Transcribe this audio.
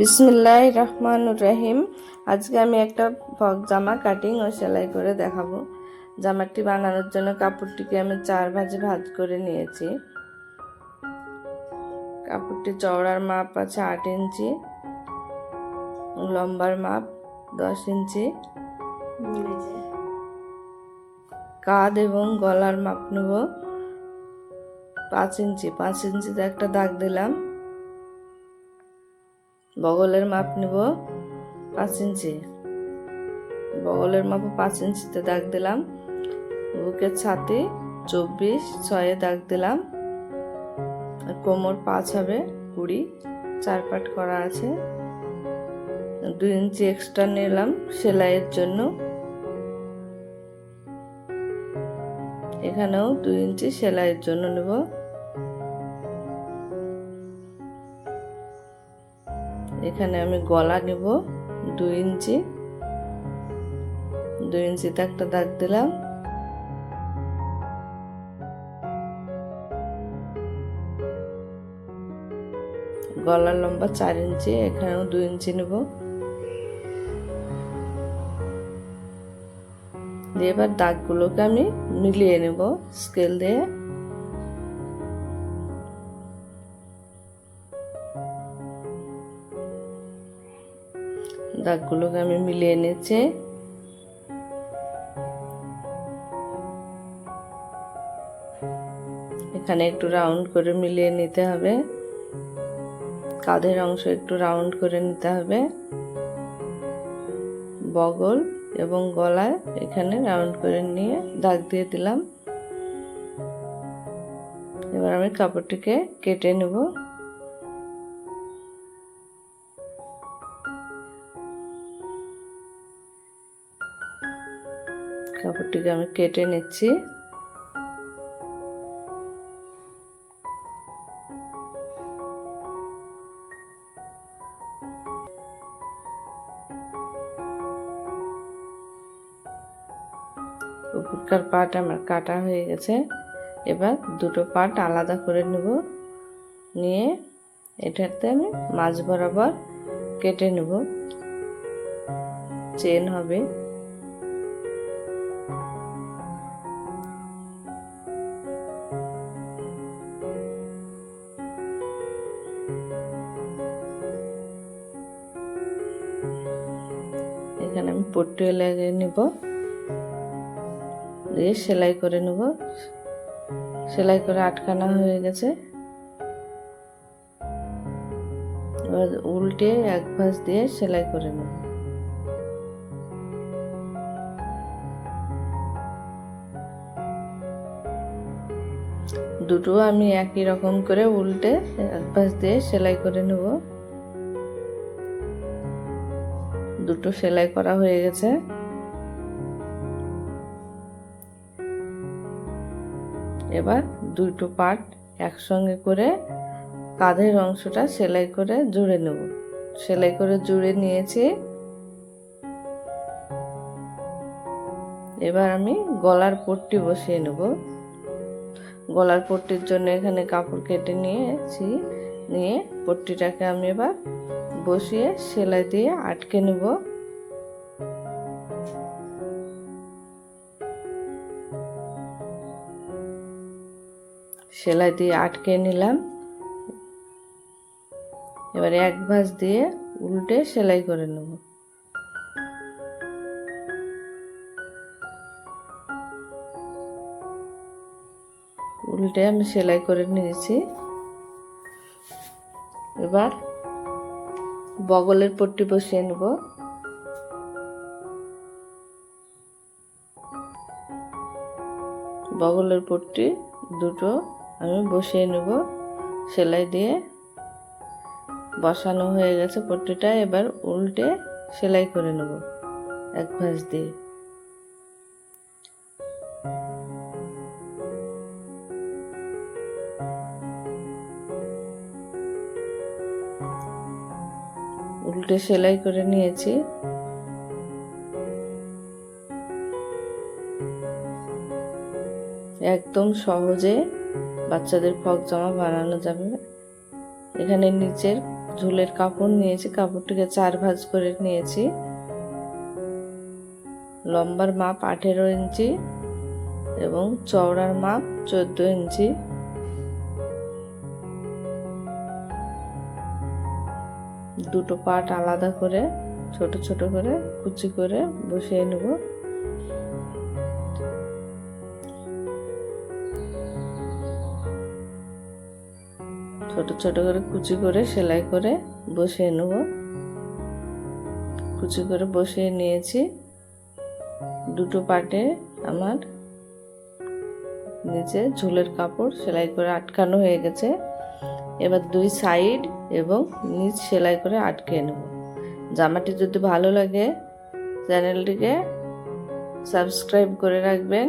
বিসমিল্লাহ রহমান রহিম। আজকে আমি একটা ফক জামা কাটিং ও সেলাই করে দেখাবো। জামাটি বানানোর জন্য কাপড়টিকে আমি চার ভাজে ভাজ করে নিয়েছি। কাপড়টি চওড়ার মাপ আছে আট ইঞ্চি, লম্বার মাপ দশ ইঞ্চি। কাঁধ এবং গলার মাপ নেব পাঁচ ইঞ্চি। পাঁচ ইঞ্চিতে একটা দাগ দিলাম। বগলের মাপ নেব পাঁচ ইঞ্চি। বগলের মাপ পাঁচ ইঞ্চিতে দাগ দিলাম। বুকের ছাতি চব্বিশ ছয়ে দাগ দিলাম। কোমর পাঁচ হবে, কুড়ি। চার পাট করা আছে। দুই ইঞ্চি এক্সট্রা নিলাম সেলাইয়ের জন্য। এখানেও দুই ইঞ্চি সেলাইয়ের জন্য নেব। এখানে আমি গলা নেব দুই ইঞ্চি। দুই ইঞ্চিতে একটা দাগ দিলাম। গলার লম্বা চার ইঞ্চি, এখানেও দুই ইঞ্চি নেব। দিয়ে এবার দাগগুলোকে আমি মিলিয়ে নেব স্কেল দিয়ে। দাগগুলোকে আমি মিলিয়ে নিচ্ছি। এখানে একটু রাউন্ড করে মিলিয়ে নিতে হবে। কাঁধের অংশ একটু রাউন্ড করে নিতে হবে। বগল এবং গলায় এখানে রাউন্ড করে নিয়ে দাগ দিয়ে দিলাম। এবার আমি কাপড়টিকে কেটে নেব। কাপড়টিকে আমি কেটে নিচ্ছি। উপরকার পাট আমার কাটা হয়ে গেছে। এবার দুটো পাট আলাদা করে নেব। নিয়ে এটাতে আমি মাছ বরাবর কেটে নেব। চেন হবে। পট্টি লাগিয়ে নেব। দিয়ে সেলাই করে নেব। সেলাই করে আটকানো হয়ে গেছে। উল্টে এক ভাঁজ দিয়ে সেলাই করে নেব। দুটো আমি একই রকম করে উল্টে এক ভাঁজ দিয়ে সেলাই করে নেব। দুটো সেলাই করা হয়ে গেছে। এবার দুটো পার্ট একসঙ্গে করে কাঁধের অংশটা সেলাই করে জুড়ে নেব। সেলাই করে জুড়ে নিয়েছি। এবার আমি গলার পট্টি বসিয়ে নেব। গলার পট্টির জন্য এখানে কাপড় কেটে নিয়েছি। নিয়ে পট্টিটাকে আমি এবার বসিয়ে সেলাই দিয়ে আটকে নেব। সেলাই দিয়ে আটকে নিলাম। এবার এক ভাঁজ দিয়ে উল্টে সেলাই করে নেব। উল্টে আমি সেলাই করে নিয়েছি। এবার বগলের পট্টি বসিয়ে নেব। বগলের পট্টি দুটো আমি বসিয়ে নেব। সেলাই দিয়ে বসানো হয়ে গেছে পট্টিটা। এবার উল্টে সেলাই করে নেব এক ভাঁজ দিয়ে। উল্টে সেলাই করে নিয়েছি। একদম সহজে বাচ্চাদের ফক জামা বানানো যাবে। এখানে নিচের ঝুলের কাপড় নিয়েছি, কাপড়টিকে চার ভাঁজ করে নিয়েছি। লম্বার মাপ আঠেরো ইঞ্চি এবং চওড়ার মাপ চোদ্দ ইঞ্চি। দুটো পাট আলাদা করে, ছোট ছোট করে, কুচি করে বসিয়ে নেব। ছোট ছোট করে কুচি করে, সেলাই করে বসিয়ে নেব। কুচি করে বসিয়ে নিয়েছি। দুটো পাটে আমার নিচে ঝুলের কাপড় সেলাই করে আটকানো হয়ে গেছে। এবার দুই সাইড এবং নিজ সেলাই করে আটকে নেব। জামাটি যদি ভালো লাগে চ্যানেলটিকে সাবস্ক্রাইব করে রাখবেন।